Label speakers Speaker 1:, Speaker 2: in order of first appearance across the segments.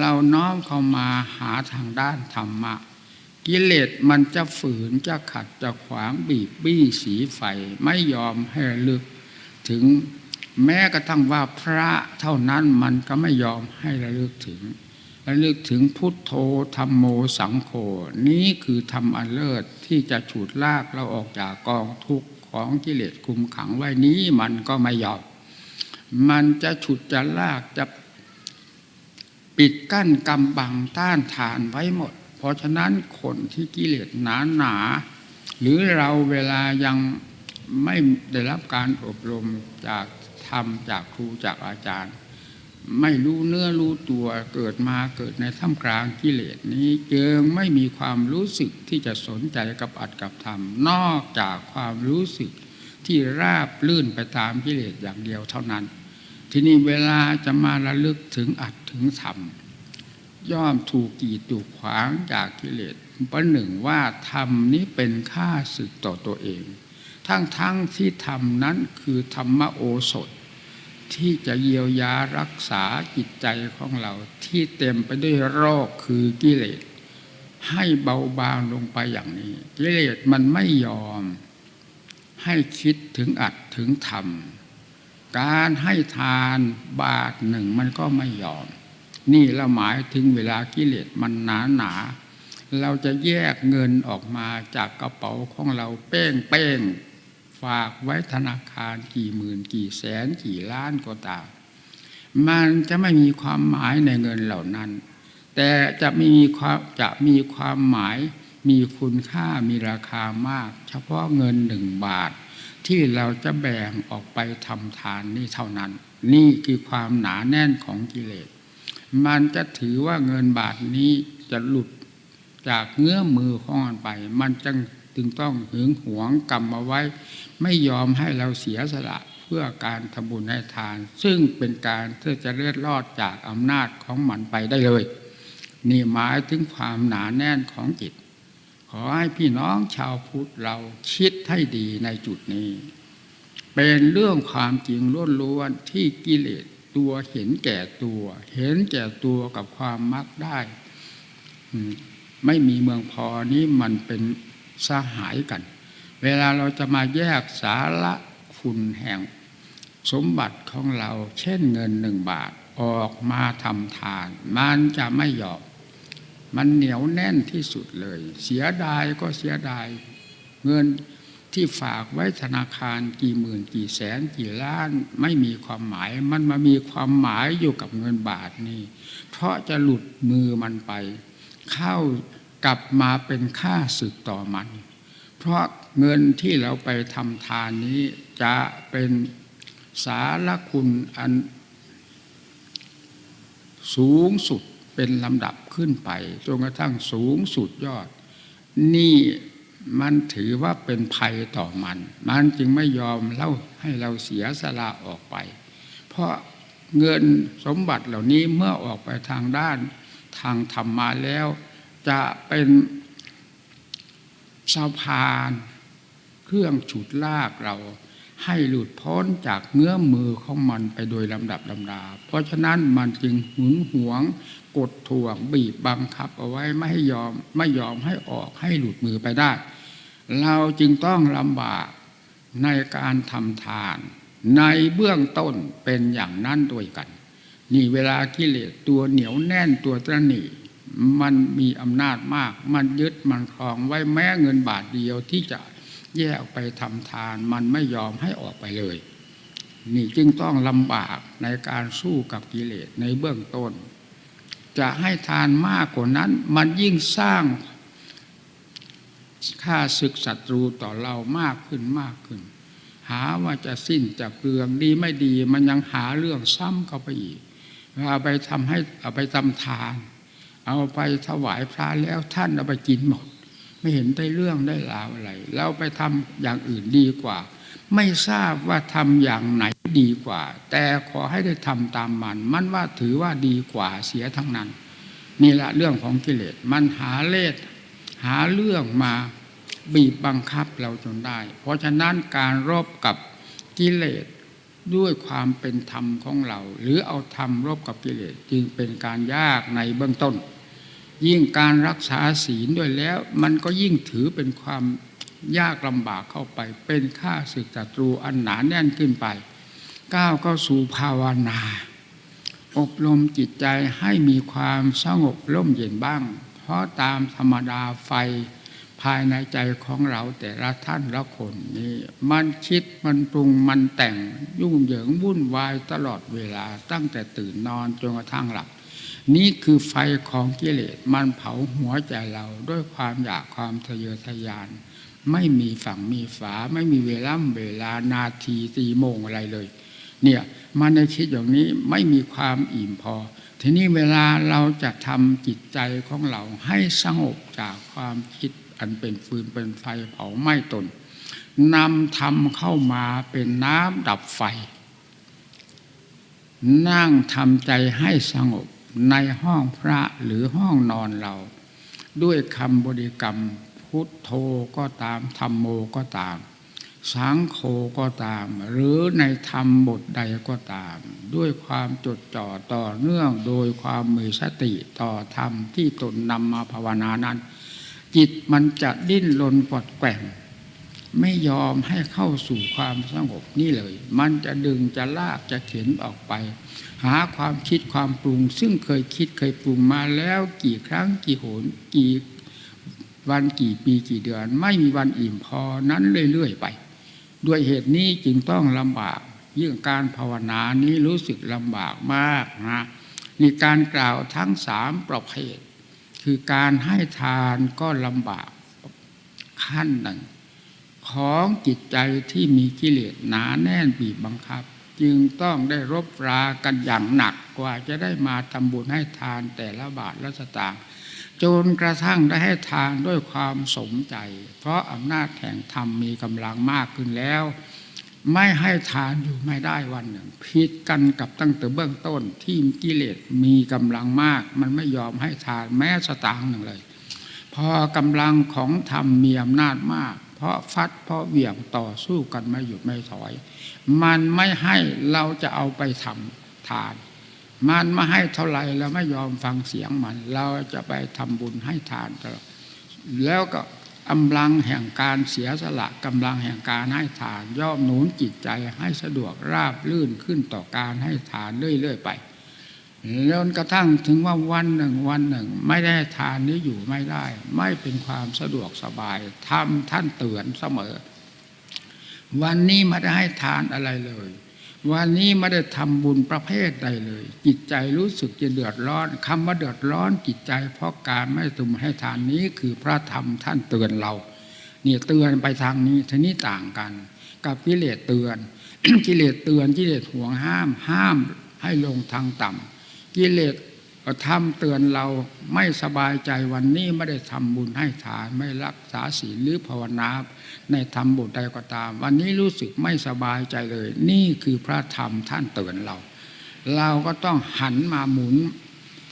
Speaker 1: เราน้อมเข้ามาหาทางด้านธรรมะ กิเลสมันจะฝืนจะขัดจะขวางบีบบี้สีไฟไม่ยอมให้ลึก ถึงแม้กระทั่งว่าพระเท่านั้นมันก็ไม่ยอมให้ระลึกถึงระลึกถึงพุทโธธรรมโมสังโฆนี้คือธรรมอันเลิศที่จะฉุดลากเราออกจากกองทุกข์ของกิเลสคุมขังไว้นี้มันก็ไม่ยอม มันจะฉุดจะลากจะ ปิดกั้นกำบังต้านทานไว้หมด เพราะฉะนั้นคนที่กิเลสหนาหนาหรือเราเวลายังไม่ได้รับการอบรมจากธรรมจากครูจากอาจารย์ ไม่รู้เนื้อรู้ตัวเกิดมาเกิดในท่ามกลางกิเลสนี้เกิงไม่มีความรู้สึกที่จะสนใจกับอัดกับธรรม นอกจากความรู้สึกที่ราบลื่นไปตามกิเลสอย่างเดียวเท่านั้น ที่นี้เวลาจะมาระลึกถึงอัดถึงธรรมย่อมถูกกีดถูกขวางจากกิเลสประหนึ่งว่าธรรมนี้เป็นค่าศึกต่อตัวเอง ทั้งๆทที่ธรรมนั้นคือธรรมโอสถ ที่จะเยียวยารักษาจิตใจของเราที่เต็มไปด้วยโรคคือกิเลส ให้เบาบางลงไปอย่างนี้ กิเลสมันไม่ยอม ให้คิดถึงอัดถึงธรรม การให้ทานบาทหนึ่งมันก็ไม่ยอม นี่เราหมายถึงเวลากิเลสมันหนาหนาเราจะแยกเงินออกมาจากกระเป๋าของเราเป้งเป้งฝากไว้ธนาคารกี่หมื่นกี่แสนกี่ล้านก็ตาม มันจะไม่มีความหมายในเงินเหล่านั้น แต่จะมีความจะมีความหมายมีคุณค่ามีราคามาก เฉพาะเงินหนึ่งบาท ที่เราจะแบ่งออกไปทำทานนี่เท่านั้น นี่คือความหนาแน่นของกิเลส มันจะถือว่าเงินบาทนี้จะหลุดจากเงื้อมือของมันไป มันจึงจึงต้องหึงหวงกรรมาไว้ ไม่ยอมให้เราเสียสละเพื่อการทำบุญให้ทาน ซึ่งเป็นการที่จะเลือดรอดจากอำนาจของมันไปได้เลย นี่หมายถึงความหนาแน่นของจิต ขอให้พี่น้องชาวพุทธเราคิดให้ดีในจุดนี้ เป็นเรื่องความจริงล้วนๆที่กิเลสตัวเห็นแก่ตัว เห็นแก่ตัวกับความมักได้ไม่มีเมืองพอนี้มันเป็นสหายกัน เวลาเราจะมาแยกสาระคุณแห่ง สมบัติของเรา เช่นเงินหนึ่งบาทออกมาทำทาน มันจะไม่ยอม มันเหนียวแน่นที่สุดเลย เสียดายก็เสียดาย เงินที่ฝากไว้ธนาคารกี่หมื่นกี่แสนกี่ล้านไม่มีความหมาย มันมามีความหมายอยู่กับเงินบาทนี่ เพราะจะหลุดมือมันไป เข้ากลับมาเป็นค่าศึกต่อมัน เพราะเงินที่เราไปทำทานนี้จะเป็นสารคุณอันสูงสุด เป็นลำดับขึ้นไปจนกระทั่งสูงสุดยอด นี่มันถือว่าเป็นภัยต่อมัน มันจึงไม่ยอมเล่าให้เราเสียสละออกไป เพราะเงินสมบัติเหล่านี้เมื่อออกไปทางด้านทางธรรมมาแล้ว จะเป็นสะพาน เครื่องฉุดลากเรา ให้หลุดพ้นจากเงื้อมมือของมันไปโดยลำดับลำดา เพราะฉะนั้นมันจึงหึงหวง กดถ่วง บีบบังคับเอาไว้ไม่ให้ยอมไม่ยอมให้ออกให้หลุดมือไปได้ เราจึงต้องลำบากในการทำทาน ในเบื้องต้นเป็นอย่างนั้นด้วยกัน นี่เวลากิเลสตัวเหนียวแน่นตัวตรหนีมันมีอำนาจมาก มันยึดมันครองไว้แม้เงินบาทเดียวที่จะ แยกไปทำทานมันไม่ยอมให้ออกไปเลย นี่จึงต้องลำบากในการสู้กับกิเลสในเบื้องต้น จะให้ทานมากกว่านั้น มันยิ่งสร้างค่าศึกศัตรูต่อเรามากขึ้นมากขึ้น หาว่าจะสิ้นจะเปลืองดีไม่ดี มันยังหาเรื่องซ้ำเข้าไปอีกเอาไปทำให้เอาไปทำทาน เอาไปถวายพระแล้วท่านเอาไปกินหมด ไม่เห็นได้เรื่องได้ราวอะไร เราไปทำอย่างอื่นดีกว่า ไม่ทราบว่าทำอย่างไหนดีกว่า แต่ขอให้ได้ทำตามมัน มันว่าถือว่าดีกว่าเสียทั้งนั้นนี่แหละเรื่องของกิเลสมันหาเลสหาเรื่องมาบีบบังคับเราจนได้ เพราะฉะนั้นการรบกับกิเลสด้วยความเป็นธรรมของเรา หรือเอาธรรมรบกับกิเลสจึงเป็นการยากในเบื้องต้น ยิ่งการรักษาศีลด้วยแล้ว มันก็ยิ่งถือเป็นความยากลำบากเข้าไป เป็นค่าศึกศัตรูอันหนาแน่นขึ้นไป ก้าวเข้าสู่ภาวนา อบรมจิตใจให้มีความสงบร่มเย็นบ้าง เพราะตามธรรมดาไฟภายในใจของเราแต่ละท่านละคนนี้มันคิดมันปรุงมันแต่งยุ่งเหยิงวุ่นวายตลอดเวลาตั้งแต่ตื่นนอนจนกระทั่งหลับ นี่คือไฟของกิเลสมันเผาหัวใจเราด้วยความอยากความทะเยอทะยาน ไม่มีฝั่งมีฝา ไม่มีเวลาเวลานาทีตีโมงอะไรเลย เนี่ยมันในคิดอย่างนี้ไม่มีความอิ่มพอ ทีนี้เวลาเราจะทำจิตใจของเราให้สงบจากความคิดอันเป็นฟืนเป็นไฟเผาไหม้ตนนำธรรมเข้ามาเป็นน้ำดับไฟ นั่งทำใจให้สงบ ในห้องพระหรือห้องนอนเรา ด้วยคำบริกรรม พุทโธก็ตามธรรมโมก็ตาม สังโฆก็ตาม หรือในธรรมบทใดก็ตาม ด้วยความจดจ่อต่อเนื่องโดยความมีสติต่อธรรมที่ตนนำมาภาวนานั้น จิตมันจะดิ้นรนปลดแกว่ง ไม่ยอมให้เข้าสู่ความสงบนี่เลย มันจะดึงจะลากจะเข็นออกไป หาความคิดความปรุง ซึ่งเคยคิดเคยปรุงมาแล้วกี่ครั้งกี่โหนกี่วันกี่ปีกี่เดือน ไม่มีวันอิ่มพอนั้นเรื่อยๆไป ด้วยเหตุนี้จึงต้องลำบากยิ่งการภาวนานี้รู้สึกลำบากมากนะนี่การกล่าวทั้งสามประเภท คือการให้ทานก็ลำบากขั้นหนึ่ง ของจิตใจที่มีกิเลสหนาแน่นบีบบังคับ จึงต้องได้รบรากันอย่างหนักกว่าจะได้มาทำบุญให้ทานแต่ละบาทละสตางค์จนกระทั่งได้ให้ทานด้วยความสมใจ เพราะอำนาจแห่งธรรมมีกำลังมากขึ้นแล้ว ไม่ให้ทานอยู่ไม่ได้วันหนึ่งผิดกันกับตั้งแต่เบื้องต้นที่กิเลสมีกำลังมาก มันไม่ยอมให้ทานแม้สตางค์หนึ่งเลย พอกำลังของธรรมมีอำนาจมาก เพราะฟัดเพราะเหวี่ยงต่อสู้กันไม่หยุดไม่ถอย มันไม่ให้เราจะเอาไปทำทาน มันไมาให้เท่าไหร่เราไม่ยอมฟังเสียงมัน เราจะไปทำบุญให้ทานตลอดแล้วก็กำลังแห่งการเสียสละกำลังแห่งการให้ทาน ย่อมหนุนจิตใจให้สะดวกราบลื่นขึ้นต่อการให้ทานเรื่อยๆไป จนกระทั่งถึงว่าวันหนึ่งวันหนึ่ง ไม่ได้ทานนี้อยู่ไม่ได้ ไม่เป็นความสะดวกสบายทำท่านเตือนเสมอ วันนี้ไม่ได้ให้ทานอะไรเลย วันนี้ไม่ได้ทำบุญประเภทใดเลย จิตใจรู้สึกจะเดือดร้อนคำว่าเดือดร้อนจิตใจ เพราะการไม่ตุมให้ทานนี้คือพระธรรมท่านเตือนเราเนี่ยเตือนไปทางนี้ทีนี้ต่างกัน กับกิเลสเตือน กิเลสเตือนกิเลสห่วงห้าม ห้ามให้ลงทางต่ำ กิเลสทำเตือนเราไม่สบายใจวันนี้ไม่ได้ทำบุญให้ทานไม่รักษาศีลหรือภาวนาในธรรมบทใดก็ตาม วันนี้รู้สึกไม่สบายใจเลย นี่คือพระธรรมท่านเตือนเรา เราก็ต้องหันมาหมุน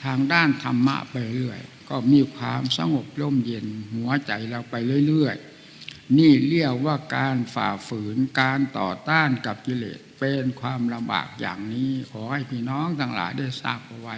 Speaker 1: ทางด้านธรรมะไปเรื่อยก็มีความสงบร่มเย็นหัวใจเราไปเรื่อยๆนี่เรียกว่าการฝ่าฝืนการต่อต้านกับกิเลส เป็นความลำบากอย่างนี้ ขอให้พี่น้องทั้งหลายได้ทราบเอาไว้